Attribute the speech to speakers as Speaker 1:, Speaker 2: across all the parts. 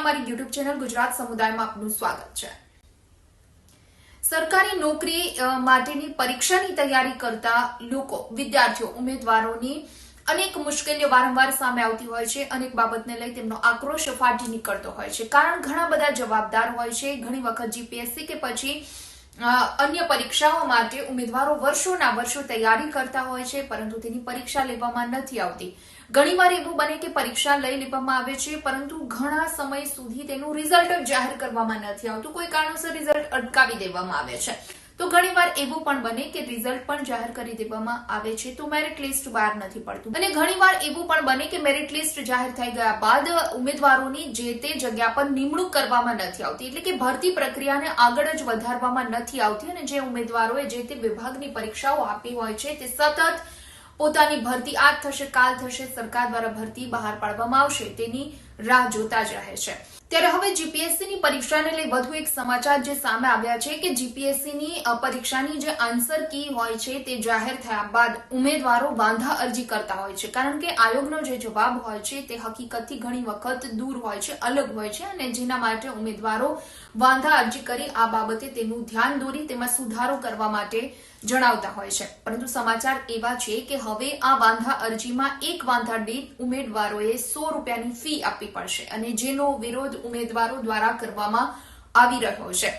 Speaker 1: અમારી YouTube channel Gujarat સમુદાયમાં આપનું સ્વાગત છે. સરકારી નોકરી માટેની પરીક્ષાની તૈયારી કરતા લોકો, વિદ્યાર્થીઓ, ઉમેદવારોની અનેક મુશ્કેલીઓ વારંવાર સામે આવતી હોય છે. અનેક બાબતને લઈ તેમનો આક્રોશ ફાટી નીકળતો હોય છે. કારણ ઘણા બધા જવાબદાર હોય છે. ઘણી વખત જીપીએસસી કે પછી અન્ય પરીક્ષાઓ માટે ઉમેદવારો વર્ષોના વર્ષો તૈયારી કરતા હોય છે, પરંતુ તેની પરીક્ષા લેવામાં નથી આવતી. ઘણીવાર એવું બને કે પરીક્ષા લઈ લેવામાં આવે છે, પરંતુ ઘણા સમય સુધી તેનું રિઝલ્ટ જાહેર કરવામાં નથી આવતું. કોઈ કારણોસર રિઝલ્ટ અટકાવી દેવામાં આવે છે. તો ઘણીવાર એવું પણ બને કે રિઝલ્ટ પણ જાહેર કરી દેવામાં આવે છે, તો મેરિટ લિસ્ટ બહાર નથી પડતું. અને ઘણીવાર એવું પણ બને કે મેરિટ લિસ્ટ જાહેર થઈ ગયા બાદ ઉમેદવારોની જે તે જગ્યા પર નિમણૂક કરવામાં નથી આવતી. એટલે કે ભરતી પ્રક્રિયાને આગળ જ વધારવામાં નથી આવતી અને જે ઉમેદવારોએ જે તે વિભાગની પરીક્ષાઓ આપી હોય છે, તે સતત પોતાની ભરતી આજ થશે, કાલ થશે, સરકાર દ્વારા ભરતી બહાર પાડવામાં આવશે, તેની રાહ જોતા જ રહે છે. ત્યારે હવે જીપીએસસીની પરીક્ષાને લઈ વધુ એક સમાચાર જે સામે આવ્યા છે કે જીપીએસસીની પરીક્ષાની જે આન્સર કી હોય છે તે જાહેર થયા બાદ ઉમેદવારો વાંધા અરજી કરતા હોય છે. કારણ કે આયોગનો જે જવાબ હોય છે તે હકીકતથી ઘણી વખત દૂર હોય છે, અલગ હોય છે અને જેના માટે ઉમેદવારો વાંધા અરજી કરી આ બાબતે તેનું ધ્યાન દોરી તેમાં સુધારો કરવા માટે જણાવતા હોય છે. પરંતુ સમાચાર એવા છે કે હવે આ વાંધા અરજીમાં એક વાંધા દીઠ ઉમેદવારોએ સો રૂપિયાની ફી આપવી પડશે અને જેનો વિરોધ ઉમેદવારો દ્વારા કરવામાં આવી રહ્યો છે.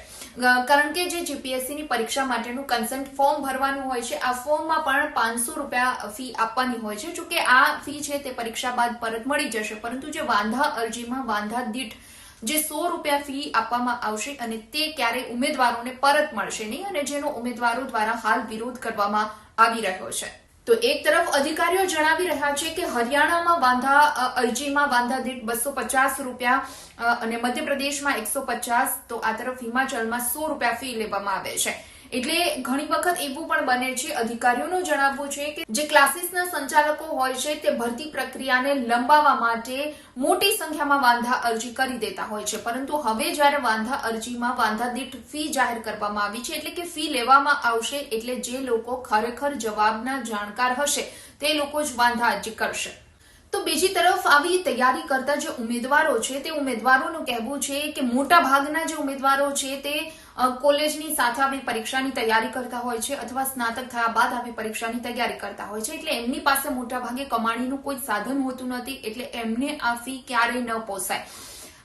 Speaker 1: કારણ કે જે જીપીએસસીની પરીક્ષા માટેનું કન્સન્ટ ફોર્મ ભરવાનું હોય છે, આ ફોર્મમાં પણ પાંચસો રૂપિયા ફી આપવાની હોય છે. જોકે આ ફી છે તે પરીક્ષા બાદ પરત મળી જશે, પરંતુ જે વાંધા અરજીમાં વાંધા દીઠ જે સો રૂપિયા ફી આપવામાં આવશે અને તે ક્યારેય ઉમેદવારોને પરત મળશે નહીં અને જેનો ઉમેદવારો દ્વારા હાલ વિરોધ કરવામાં આવી રહ્યો છે. તો એક તરફ અધિકારીઓ જણાવી રહ્યા છે કે હરિયાણામાં વાંધા અરજીમાં વાંધા દીઠ બસો પચાસ રૂપિયા અને મધ્યપ્રદેશમાં એકસો પચાસ, તો આ તરફ હિમાચલમાં સો રૂપિયા ફી લેવામાં આવે છે. એટલે ઘણી વખત એવું પણ બને છે, અધિકારીઓનું જણાવવું છે કે જે ક્લાસીસના સંચાલકો હોય છે, તે ભરતી પ્રક્રિયાને લંબાવવા માટે મોટી સંખ્યામાં વાંધા અરજી કરી દેતા હોય છે. પરંતુ હવે જ્યારે વાંધા અરજીમાં વાંધા દીઠ ફી જાહેર કરવામાં આવી છે, એટલે કે ફી લેવામાં આવશે, એટલે જે લોકો ખરેખર જવાબના જાણકાર હશે, તે લોકો જ વાંધા અરજી કરશે. તો બીજી તરફ આવી તૈયારી કરતા જે ઉમેદવારો છે, તે ઉમેદવારોનું કહેવું છે કે મોટા ભાગના જે ઉમેદવારો છે, તે કોલેજની સાથે આવી પરીક્ષાની તૈયારી કરતા હોય છે અથવા સ્નાતક થયા બાદ આવી પરીક્ષાની તૈયારી કરતા હોય છે. એટલે એમની પાસે મોટાભાગે કમાણીનું કોઈ સાધન હોતું નથી, એટલે એમને આ ફી ક્યારેય ન પોસાય.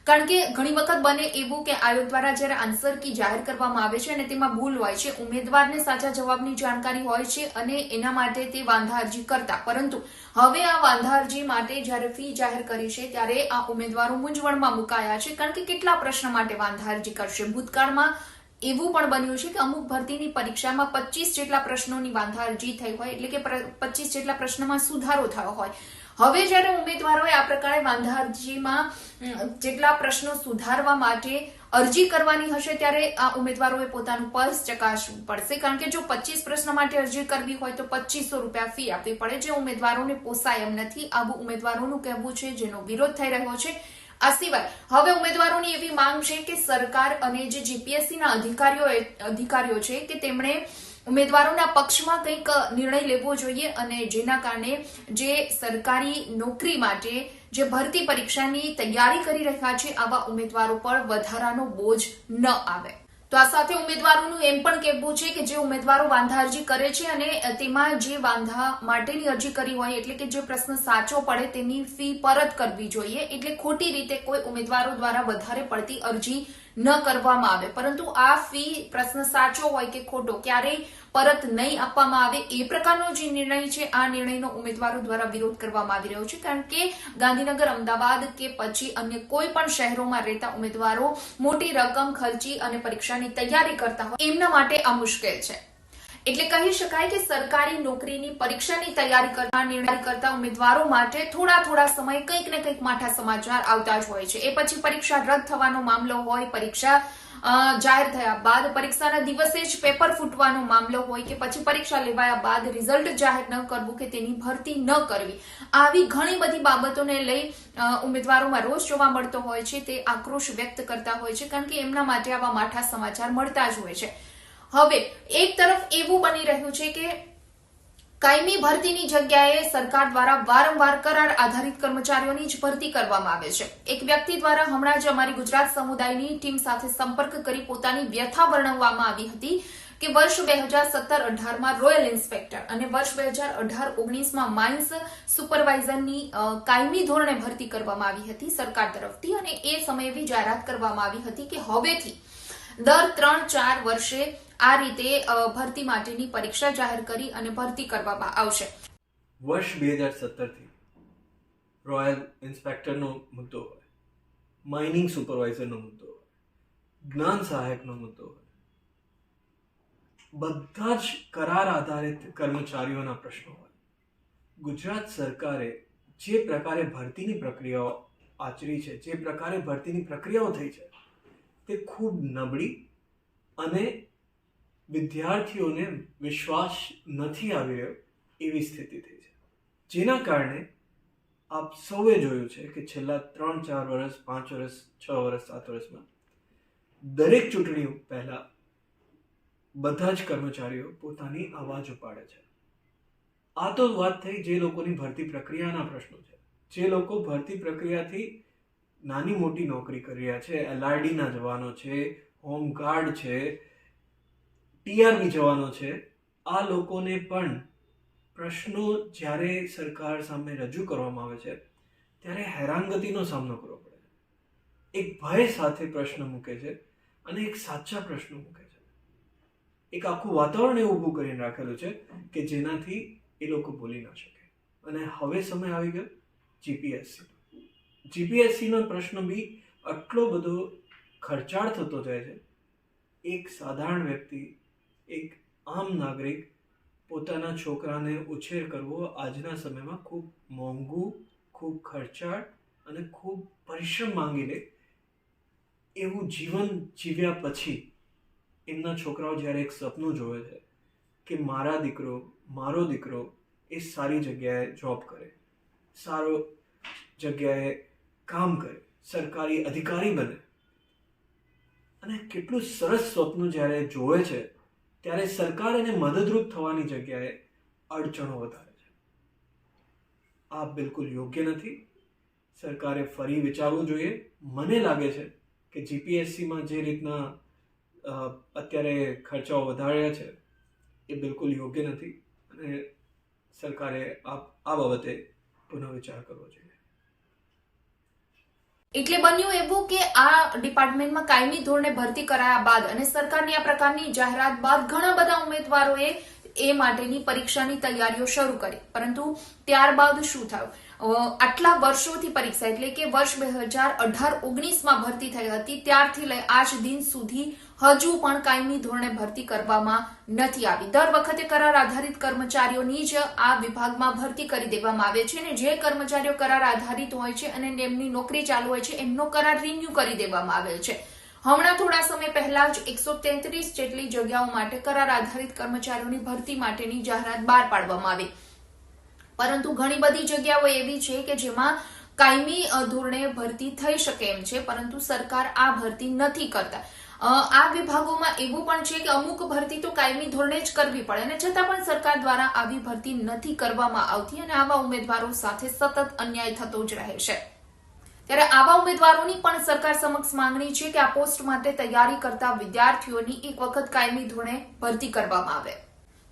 Speaker 1: કારણ કે ઘણી વખત બને એવું કે આયોગ દ્વારા જ્યારે આન્સર કી જાહેર કરવામાં આવે છે અને તેમાં ભૂલ હોય છે, ઉમેદવારને સાચા જવાબની જાણકારી હોય છે અને એના માટે તે વાંધા અરજી કરતા. પરંતુ હવે આ વાંધા અરજી માટે જ્યારે ફી જાહેર કરી છે, ત્યારે આ ઉમેદવારો મૂંઝવણમાં મુકાયા છે. કારણ કે કેટલા પ્રશ્ન માટે વાંધા અરજી કરશે? ભૂતકાળમાં એવું પણ બન્યું છે કે અમુક ભરતીની પરીક્ષામાં પચીસ જેટલા પ્રશ્નોની વાંધા અરજી થઈ હોય, એટલે કે પચીસ જેટલા પ્રશ્નમાં સુધારો થયો હોય. હવે જ્યારે ઉમેદવારોએ આ પ્રકારે વાંધા અરજીમાં જેટલા પ્રશ્નો સુધારવા માટે અરજી કરવાની હશે ત્યારે આ ઉમેદવારોએ પોતાનું પર્સ ચકાસવું પડશે. કારણ કે જો પચીસ પ્રશ્ન માટે અરજી કરવી હોય તો પચીસો રૂપિયા ફી આપવી પડે. જે ઉમેદવારોને પોસાય એમ નથી. આવું ઉમેદવારોનું કહેવું છે જેનો વિરોધ થઈ રહ્યો છે. આ સિવાય, હવે ઉમેદવારોની એવી માંગ છે કે સરકાર અને જે જીપીએસસીના અધિકારીઓ અધિકારીઓ છે કે તેમણે ઉમેદવારોના પક્ષમાં કંઈક નિર્ણય લેવો જોઈએ અને જેના કારણે જે સરકારી નોકરી માટે જે ભરતી પરીક્ષાની તૈયારી કરી રહ્યા છે, આવા ઉમેદવારો પર વધારાનો બોજ ન આવે. તો આ સાથે ઉમેદવારોનું એમ પણ કહેવું છે કે જે ઉમેદવારો વાંધા અરજી કરે છે અને તેમાં જે વાંધા માટેની અરજી કરી હોય એટલે કે જે પ્રશ્ન સાચો પડે તેની ફી પરત કરવી જોઈએ એટલે ખોટી રીતે કોઈ ઉમેદવારો દ્વારા વધારે પડતી અરજી ન કરવામાં આવે. પરંતુ આ ફી પ્રશ્ન સાચો હોય કે ખોટો, ક્યારેય પરત નહીં આપવામાં આવે એ પ્રકારનો જે નિર્ણય છે, આ નિર્ણયનો ઉમેદવારો દ્વારા વિરોધ કરવામાં આવી રહ્યો છે. કારણ કે ગાંધીનગર, અમદાવાદ કે પછી અન્ય કોઈ પણ શહેરોમાં રહેતા ઉમેદવારો મોટી રકમ, ખર્ચી અને પરીક્ષાની તૈયારી કરતા હોય, એમના માટે આ મુશ્કેલ છે. એટલે કહી શકાય કે સરકારી નોકરીની પરીક્ષાની તૈયારી કરતા નિર્ણય કરતા ઉમેદવારો માટે થોડા થોડા સમય કંઈક ને કંઈક માઠા સમાચાર આવતા જ હોય છે. એ પછી પરીક્ષા રદ થવાનો મામલો હોય, પરીક્ષા જાહેર થયા બાદ પરીક્ષાના દિવસે જ પેપર ફૂટવાનો મામલો હોય કે પછી પરીક્ષા લેવાયા બાદ રિઝલ્ટ જાહેર ન કરવું કે તેની ભરતી ન કરવી. આવી ઘણી બધી બાબતોને લઈ ઉમેદવારોમાં રોષ જોવા મળતો હોય છે, તે આક્રોશ વ્યક્ત કરતા હોય છે, કારણ કે એમના માટે આવા માઠા સમાચાર મળતા જ હોય છે. હવે, એક તરફ એવું બની રહ્યું છે કે કાયમી ભરતીની જગ્યાએ સરકાર દ્વારા વારંવાર કરાર આધારિત કર્મચારીઓની જ ભરતી કરવામાં આવે છે. એક વ્યક્તિ દ્વારા હમણાં જ અમારી ગુજરાત સમુદાયની ટીમ સાથે સંપર્ક કરી પોતાની વ્યથા વર્ણવવામાં આવી હતી કે વર્ષ બે હજાર સત્તર અઢારમાં રોયલ ઇન્સ્પેક્ટર અને વર્ષ બે હજાર અઢાર ઓગણીસમાં માઇન્સ સુપરવાઇઝરની કાયમી ધોરણે ભરતી કરવામાં આવી હતી સરકાર તરફથી અને એ સમયે જાહેરાત કરવામાં આવી હતી કે હવેથી દર ત્રણ ચાર વર્ષે આ રીતે ભરતી માટેની પરીક્ષા જાહેર કરી અને ભરતી કરવામાં આવશે.
Speaker 2: વર્ષ બે હજાર સત્તરથી રોયલ ઇન્સ્પેક્ટરનો મુદ્દો હોય, માઇનિંગ સુપરવાઇઝરનો મુદ્દો હોય, જ્ઞાન સહાયકનો મુદ્દો હોય, બધા જ કરાર આધારિત કર્મચારીઓના પ્રશ્નો હોય. ગુજરાત સરકારે જે પ્રકારે ભરતીની પ્રક્રિયાઓ આચરી છે, જે પ્રકારે ભરતીની પ્રક્રિયાઓ થઈ છે તે ખૂબ નબળી અને વિદ્યાર્થીઓને વિશ્વાસ નથી આવી રહ્યો એવી સ્થિતિ થઈ છે. જેના કારણે આપ સૌએ જોયું છે કે છેલ્લા ત્રણ, ચાર વર્ષ પાંચ વર્ષ છ વર્ષ સાત વર્ષમાં દરેક ચૂંટણીઓ પહેલાં બધા જ કર્મચારીઓ પોતાની અવાજ ઉપાડે છે. આ તો વાત થઈ જે લોકોની ભરતી પ્રક્રિયાના પ્રશ્નો છે. જે લોકો ભરતી પ્રક્રિયાથી નાની મોટી નોકરી કરી રહ્યા છે એલઆરડીના જવાનો છે હોમગાર્ડ છે ટીઆરબી જવાનો છે. આ લોકોને પણ પ્રશ્નો જ્યારે સરકાર સામે રજૂ કરવામાં આવે છે, ત્યારે હેરાનગતિનો સામનો કરવો પડે એક ભય સાથે પ્રશ્ન મૂકે છે અને એક સાચા પ્રશ્નો મૂકે છે. એક આખું વાતાવરણ એવું ઊભું કરીને રાખેલું છે કે જેનાથી એ લોકો બોલી ના શકે. અને હવે સમય આવી ગયો જીપીએસસી જીપીએસસીનો પ્રશ્ન બી આટલો બધો ખર્ચાળ થતો જાય છે. એક સાધારણ વ્યક્તિ, એક આમ નાગરિક પોતાના છોકરાને ઉછેર કરવો આજના સમયમાં ખૂબ મોંઘું, ખૂબ ખર્ચાળ અને ખૂબ પરિશ્રમ માંગી લે એવું જીવન જીવ્યા પછી એમના છોકરાઓ જ્યારે એક સપનું જોવે છે કે મારા દીકરો, મારો દીકરો એ સારી જગ્યાએ જોબ કરે. સારો જગ્યાએ કામ કરે, સરકારી અધિકારી બને. અને કેટલું સરસ સ્વપ્ન જ્યારે જોવે છે, ત્યારે સરકાર એને મદદરૂપ થવાની જગ્યાએ અડચણો વધારે છે. આ બિલકુલ યોગ્ય નથી. સરકારે ફરી વિચારવું જોઈએ. મને લાગે છે કે જીપીએસસીમાં જે રીતના અત્યારે ખર્ચાઓ વધાર્યા છે, એ બિલકુલ યોગ્ય નથી. અને સરકારે આ બાબતે પુનઃવિચાર કરવો જોઈએ.
Speaker 1: એટલે બન્યું એવું કે આ ડિપાર્ટમેન્ટમાં કાયમી ધોરણે ભરતી કરાયા બાદ અને સરકારની આ પ્રકારની જાહેરાત બાદ ઘણા બધા ઉમેદવારોએ એ માટેની પરીક્ષાની તૈયારીઓ શરૂ કરી. પરંતુ ત્યારબાદ શું થયું? આટલા વર્ષોથી પરીક્ષા એટલે કે વર્ષ બે હજાર અઢાર ઓગણીસમાં ભરતી થઈ હતી. ત્યારથી લઈ આજ દિન સુધી હજુ પણ કાયમી ધોરણે ભરતી કરવામાં નથી આવી. દર વખતે કરાર આધારિત કર્મચારીઓની જ આ વિભાગમાં ભરતી કરી દેવામાં આવે છે અને જે કર્મચારીઓ કરાર આધારિત હોય છે અને એમની નોકરી ચાલુ હોય છે, એમનો કરાર રિન્યુ કરી દેવામાં આવે છે. હમણાં થોડા સમય પહેલા જ એકસો તેત્રીસ જેટલી જગ્યાઓ માટે કરાર આધારિત કર્મચારીઓની ભરતી માટેની જાહેરાત બહાર પાડવામાં આવી. પરંતુ ઘણી બધી જગ્યાઓ એવી છે કે જેમાં કાયમી ધોરણે ભરતી થઈ શકે એમ છે, પરંતુ સરકાર આ ભરતી નથી કરતા. આ વિભાગોમાં એવું પણ છે કે અમુક ભરતી તો કાયમી ધોરણે જ કરવી પડે, અને છતાં પણ સરકાર દ્વારા આવી ભરતી નથી કરવામાં આવતી, અને આવા ઉમેદવારો સાથે સતત અન્યાય થતો જ રહે છે. ત્યારે આવા ઉમેદવારોની પણ સરકાર સમક્ષ માંગણી છે કે આ પોસ્ટ માટે તૈયારી કરતા વિદ્યાર્થીઓની એક વખત કાયમી ધોરણે ભરતી કરવામાં આવે.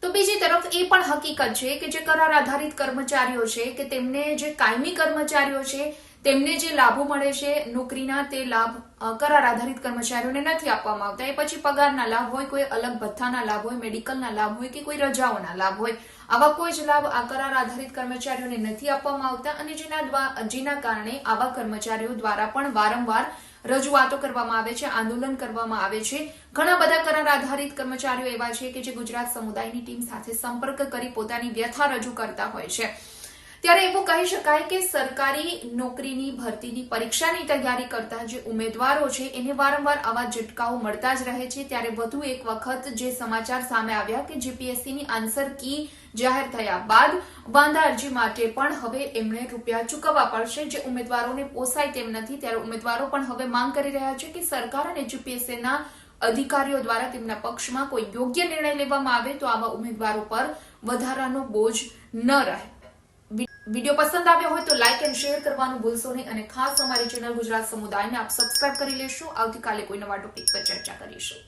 Speaker 1: તો બીજી તરફ એ પણ હકીકત છે કે જે કરાર આધારિત કર્મચારીઓ છે, કે તેમને જે કાયમી કર્મચારીઓ છે, તેમને જે લાભો મળે છે, નોકરીના તે લાભ કરાર આધારિત કર્મચારીઓને નથી આપવામાં આવતા. એ પછી પગારના લાભ હોય, કોઈ અલગ ભથ્થાના લાભ હોય, મેડિકલના લાભ હોય કે કોઈ રજાઓના લાભ હોય, આવા કોઈ જ લાભ આ કરાર આધારિત કર્મચારીઓને નથી આપવામાં આવતા અને જેના જેના કારણે આવા કર્મચારીઓ દ્વારા પણ વારંવાર રજૂઆતો કરવામાં આવે છે, આંદોલન કરવામાં આવે છે. ઘણા બધા કરાર આધારિત કર્મચારીઓ એવા છે કે જે ગુજરાત સમુદાયની ટીમ સાથે સંપર્ક કરી પોતાની વ્યથા રજૂ કરતા હોય છે. ત્યારે એવું કહી શકાય કે સરકારી નોકરીની ભરતીની પરીક્ષાની તૈયારી કરતા જે ઉમેદવારો છે, એને વારંવાર આવા ઝટકાઓ મળતા જ રહે છે. ત્યારે વધુ એક વખત જે સમાચાર સામે આવ્યા કે જીપીએસસીની આન્સર કી જાહેર થયા બાદ વાંધા અરજી માટે પણ હવે એમણે રૂપિયા ચૂકવવા પડશે. જે ઉમેદવારોને પોસાય તેમ નથી, ત્યારે ઉમેદવારો પણ હવે માંગ કરી રહ્યા છે કે સરકાર અને જીપીએસસીના અધિકારીઓ દ્વારા તેમના પક્ષમાં કોઈ યોગ્ય નિર્ણય લેવામાં આવે તો આવા ઉમેદવારો પર વધારાનો બોજ ન રહે. વીડિયો પસંદ આવ્યો હોય તો લાઇક એન્ડ શેર કરવાનું ભૂલશો નહીં અને ખાસ અમારી ચેનલ ગુજરાત સમુદાયને આપ સબસ્ક્રાઇબ કરી લેશો. આવતીકાલે કોઈ નવા ટોપિક પર ચર્ચા કરીશું.